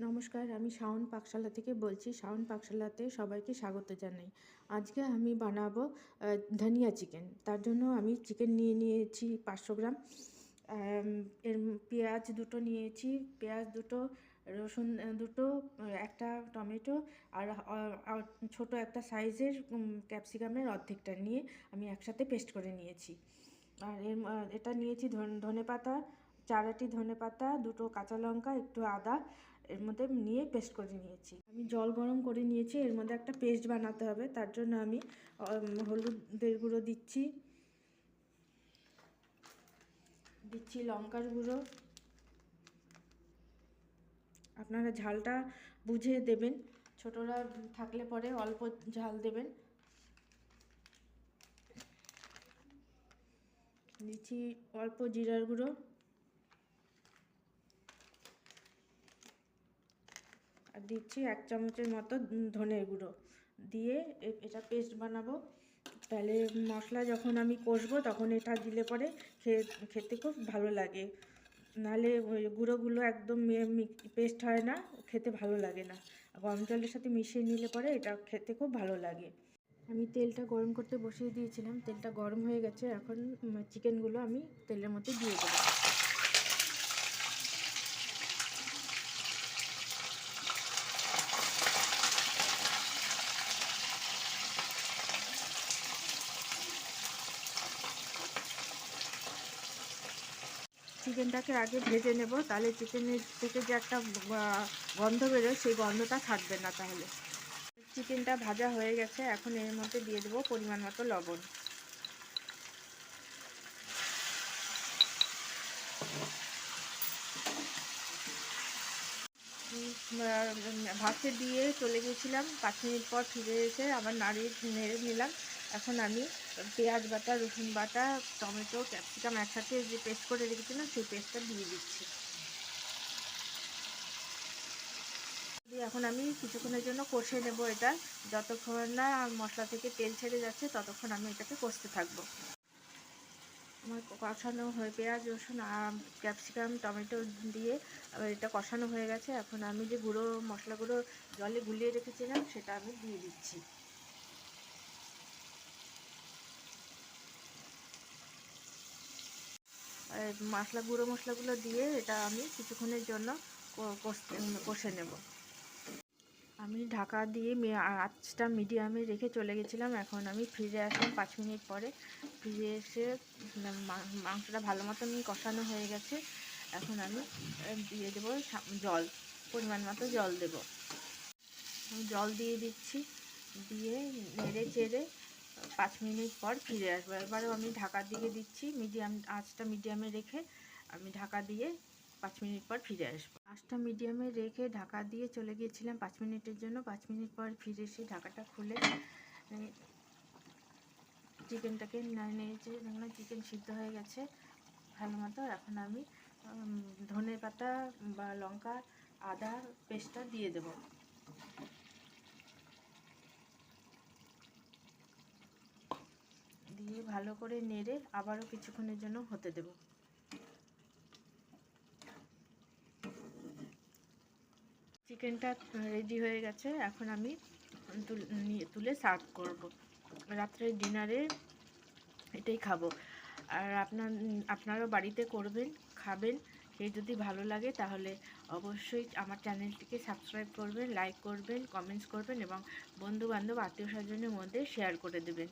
নমস্কার, আমি শাওন পাকশালা থেকে বলছি। শাওন পাকশালাতে সবাইকে স্বাগত জানাই। আজকে আমি বানাবো ধনিয়া চিকেন। তার জন্য আমি চিকেন নিয়ে নিয়েছি পাঁচশো গ্রাম। এর পেঁয়াজ দুটো নিয়েছি। পেঁয়াজ দুটো, রসুন দুটো, একটা টমেটো আর ছোট একটা সাইজের ক্যাপসিকামের অর্ধেকটা নিয়ে আমি একসাথে পেস্ট করে নিয়েছি। আর এর এটা নিয়েছি ধনে পাতা চারাটি ধনে পাতা দুটো কাঁচা লঙ্কা, একটু আদা এর মধ্যে নিয়ে পেস্ট করে নিয়েছি। আমি জল গরম করে নিয়েছি, এর মধ্যে একটা পেস্ট বানাতে হবে, তার জন্য আমি হলুদের গুঁড়ো দিচ্ছি। দিচ্ছি লঙ্কার গুঁড়ো। আপনারা ঝালটা বুঝে দেবেন, ছোটরা থাকলে পরে অল্প ঝাল দেবেন। দিচ্ছি অল্প জিরার গুঁড়ো। দিচ্ছি এক চামচের মতো ধনের গুঁড়ো। দিয়ে এটা পেস্ট বানাবো। তাহলে মশলা যখন আমি কষবো তখন এটা দিলে পরে খেতে খুব ভালো লাগে। নাহলে ওই গুঁড়োগুলো একদম পেস্ট হয় না, খেতে ভালো লাগে না। গরম জলের সাথে মিশিয়ে নিলে পরে এটা খেতে খুব ভালো লাগে। আমি তেলটা গরম করতে বসিয়ে দিয়েছিলাম। তেলটা গরম হয়ে গেছে। এখন চিকেনগুলো আমি তেলের মধ্যে দিয়ে দেবো। চিকেনটাকে আগে ভেজে নেব, তাহলে চিকেনের থেকে যে একটা গন্ধ বেরোয়, সেই গন্ধটা থাকবে না তাহলে। চিকেনটা ভাজা হয়ে গেছে, এখন এর মধ্যে দিয়ে দেবো পরিমাণ মতো লবণ। ভাতে দিয়ে চলে গেছিলাম, পাঁচ মিনিট পর ফিরে এসে আবার নাড়িয়ে নেড়ে নিলাম। এখন আমি পেঁয়াজ বাটা, রসুন বাটা, টমেটো, ক্যাপসিকাম একসাথে যে পেস্ট করে রেখেছিলাম, সেই পেস্টটা দিয়ে দিচ্ছি। এখন আমি কিছুক্ষণের জন্য কষে নেব এটা। যতক্ষণ না মশলা থেকে তেল ছেড়ে যাচ্ছে, ততক্ষণ আমি এটাকে কষতে থাকব। আমার কষানো হয়ে পেঁয়াজ, রসুন ক্যাপসিকাম, টমেটো দিয়ে এটা কষানো হয়ে গেছে। এখন আমি যে গুঁড়ো মশলাগুলো জলে গুলিয়ে রেখেছিলাম, সেটা আমি দিয়ে দিচ্ছি। মশলা, গুঁড়ো মশলাগুলো দিয়ে এটা আমি কিছুক্ষণের জন্য কষে নেব। আমি ঢাকা দিয়ে আঁচটা মিডিয়ামে রেখে চলে গেছিলাম। এখন আমি ফিরে আসলাম পাঁচ মিনিট পরে। ফিরে এসে মাংসটা ভালো মতন কষানো হয়ে গেছে। এখন আমি দিয়ে দেবো জল, পরিমাণ মতো জল দেব। জল দিয়ে দিচ্ছি। দিয়ে নেড়ে চেড়ে পাঁচ মিনিট পর ফিরে আসব। এবারও আমি ঢাকা দিয়ে দিচ্ছি মিডিয়াম, আঁচটা মিডিয়ামে রেখে আমি ঢাকা দিয়ে পাঁচ মিনিট পর ফিরে আসব। আঁচটা মিডিয়ামে রেখে ঢাকা দিয়ে চলে গিয়েছিলাম পাঁচ মিনিটের জন্য। পাঁচ মিনিট পর ফিরে এসে ঢাকাটা খুলে চিকেনটাকে নিয়েছে দেখলাম চিকেন সিদ্ধ হয়ে গেছে ভালো মতো। এখন আমি ধনে পাতা বা লঙ্কা আদা পেস্টটা দিয়ে দেবো দিয়ে ভালো করে নেড়ে আবারও কিছুক্ষণের জন্য হতে দেব। চিকেনটা রেডি হয়ে গেছে, এখন আমি তুল- সার্ভ করব। রাত্রে ডিনারে এটাই খাব। আর আপনার, আপনারাও বাড়িতে করবেন, খাবেন। খেয়ে যদি ভালো লাগে তাহলে অবশ্যই আমার চ্যানেলটিকে সাবস্ক্রাইব করবেন লাইক করবেন কমেন্টস করবেন এবং বন্ধু বান্ধব আত্মীয় স্বজনের মধ্যে শেয়ার করে দেবেন।